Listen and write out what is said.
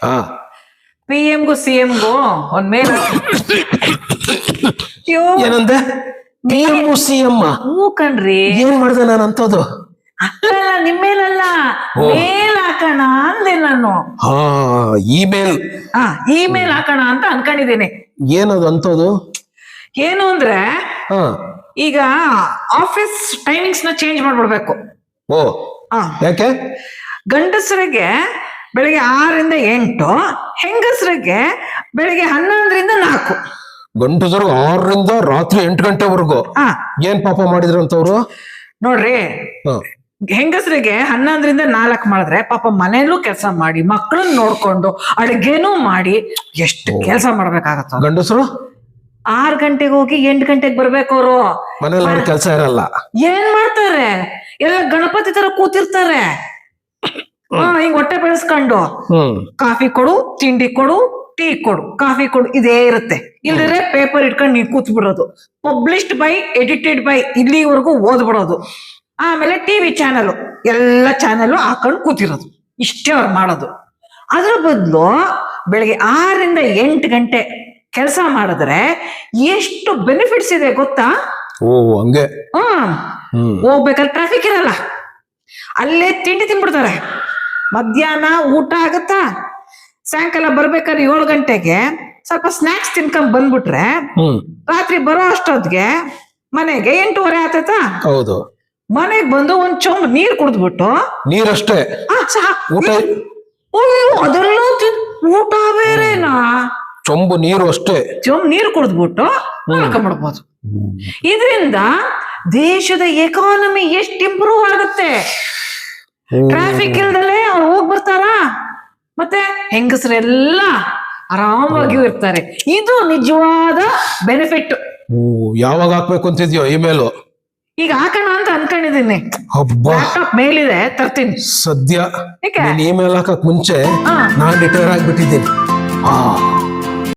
ಹಾ P ಎಂಗೂ C ಎಂಗೂ ಒಂದ್ ಮೇಲ್ ಏನಂದೆ? ಪಿ ಎಂ ಸಿ ಎಂ ಹೂ ಕಣ್ರಿ. ಏನ್ ಮಾಡ್ದೆ ನಾನು ಅಂತದ್ದು? ಅಲ್ಲ ನಿಮ್ಮೇಲಲ್ಲ ಓ. ಮೇಲ್ ಹಾಕೋಣ ಅಂದೆ ನಾನು. ಹಾ ಇಮೇಲ್. ಆ ಇಮೇಲ್ ಹಾಕೋಣ ಅಂತ ಅನ್ಕೊಂಡಿದ್ದೀನಿ. ಏನದು ಅಂತದ್ದು? ಏನು ಅಂದ್ರೆ ಹಾ. ಈಗ ಆಫೀಸ್ ಟೈಮಿಂಗ್ಸ್ನ ಚೇಂಜ್ ಮಾಡ್ಬಿಡ್ಬೇಕು. ಓ. ಆ. ಯಾಕೆ? ಗಂಡಸರಿಗೆ ಬೆಳಿಗ್ಗೆ ಆರರಿಂದ ಎಂಟು ಹೆಂಗಸರಿಗೆ ಬೆಳಿಗ್ಗೆ ಹನ್ನೊಂದರಿಂದ ನಾಲ್ಕು. ಗಂಟಸರು ಆರರಿಂದ ರಾತ್ರಿ ಎಂಟು ಗಂಟೆವರೆಗೂ. ಏನ್ ಪಾಪ ಮಾಡಿದ್ರು ಅಂತವ್ರು? ನೋಡ್ರಿ ಹಾ. ಹೆಂಗಸರಿಗೆ ಹನ್ನೊಂದರಿಂದ ನಾಲ್ಕು ಮಾಡಿದ್ರೆ ಪಾಪ ಮನೇಲೂ ಕೆಲಸ ಮಾಡಿ ಮಕ್ಕಳನ್ನ ನೋಡ್ಕೊಂಡು ಅಡುಗೆನೂ ಮಾಡಿ ಎಷ್ಟು ಕೆಲಸ ಮಾಡ್ಬೇಕಾಗತ್ತ. ಗಂಡಸರು? ಆರು ಗಂಟೆಗೆ ಹೋಗಿ ಎಂಟು ಗಂಟೆಗೆ ಬರ್ಬೇಕು ಅವರು. ಮನೇಲಿ ಅವ್ರ ಕೆಲಸ ಇರಲ್ಲ. ಏನ್ ಮಾಡ್ತಾರೆ? ಎಲ್ಲ ಗಣಪತಿ ತರ ಕೂತಿರ್ತಾರೆ. ಹಿಂಗ್ ಹೊಟ್ಟೆ ಬೆಳೆಸ್ಕೊಂಡು. ಕಾಫಿ ಕೊಡು ತಿಂಡಿ ಕೊಡು ಟೀ ಕೊಡು. ಕಾಫಿ ಕೊಡು ಇದೇ ಇರುತ್ತೆ. ಇಲ್ದಿದ್ರೆ ಪೇಪರ್ ಇಟ್ಕೊಂಡು ನೀವು ಕೂತ್ ಬಿಡೋದು ಪಬ್ಲಿಷ್ಡ್ ಬೈ ಎಡಿಟೆಡ್ ಬೈ ಇಲ್ಲಿವರೆಗೂ ಓದ್ಬಿಡೋದು. ಆಮೇಲೆ ಟಿವಿ ಚಾನಲ್ ಎಲ್ಲ ಚಾನಲ್ ಹಾಕೊಂಡು ಕೂತಿರೋದು. ಇಷ್ಟೇ ಅವ್ರು ಮಾಡೋದು. ಅದ್ರ ಬದಲು ಬೆಳಿಗ್ಗೆ ಆರರಿಂದ ಎಂಟು ಗಂಟೆ ಕೆಲಸ ಮಾಡಿದ್ರೆ ಎಷ್ಟು ಬೆನಿಫಿಟ್ಸ್ ಇದೆ ಗೊತ್ತಾ? ಹಂಗೆ. ಹೋಗ್ಬೇಕಾದ್ರೆ ಟ್ರಾಫಿಕ್ ಇರಲ್ಲ. ಅಲ್ಲೇ ತಿಂಡಿ ತಿನ್ಬಿಡ್ತಾರೆ. ಮಧ್ಯಾಹ್ನ ಊಟ ಆಗತ್ತಾ? ಸಾಯಂಕಾಲ ಬರ್ಬೇಕಾದ್ರೆ ಏಳು ಗಂಟೆಗೆ ಸ್ವಲ್ಪ ಸ್ನಾಕ್ಸ್ ತಿನ್ಕೊಂಡ್ ಬಂದ್ಬಿಟ್ರೆ ರಾತ್ರಿ ಬರೋ ಅಷ್ಟೊತ್ತಿಗೆ ಮನೆಗೆ ಎಂಟೂವರೆ ಆತೈತಾ? ಹೌದು. ಮನೆಗ್ ಬಂದು ಒಂದ್ ಚೊಂಬ್ ನೀರ್ ಕುಡಿದ್ಬಿಟ್ಟು ನೀರಷ್ಟೇ. ಊಟ ಅಯ್ಯೋ ಅದೆಲ್ಲ ಊಟ ಬೇರೆನಾ? ಚೊಂಬು ನೀರು ಅಷ್ಟೇ. ಚೊಂಬ್ ನೀರ್ ಕುಡಿದ್ಬಿಟ್ಟು ಮಾಡ್ಬೋದು ಇದರಿಂದ ದೇಶದ ಎಕಾನಮಿ ಎಷ್ಟು ಇಂಪ್ರೂವ್ ಆಗುತ್ತೆ? ಟ್ರಾಫಿಕ್ ಇಲ್ದಲೆ ಅವ್ರು ಮತ್ತೆ ಹೆಂಗಸರೆಲ್ಲ ಆರಾಮಾಗಿಯೂ ಇರ್ತಾರೆ. ಇದು ನಿಜವಾದ ಬೆನಿಫಿಟ್ ಓ ಯಾವಾಗ ಹಾಕ್ಬೇಕು ಅಂತಿದ್ಯೋ ಇಮೇಲು ಈಗ ಹಾಕೋಣ ಅಂತ ಅನ್ಕೊಂಡಿದ್ದೀನಿ. ಹಬ್ಬ. ಲ್ಯಾಪ್ಟಾಪ್ ಮೇಲಿದೆ ತರ್ತೀನಿ. ಸದ್ಯ. ಏಕೆ? ನೀನ್ ಇಮೇಲ್ ಹಾಕಕ್ ಮುಂಚೆ ಹಾ. ನಾನ್ ರಿಟೈರ್ ಆಗ್ಬಿಟ್ಟಿದ್ದೀನಿ. ಆ.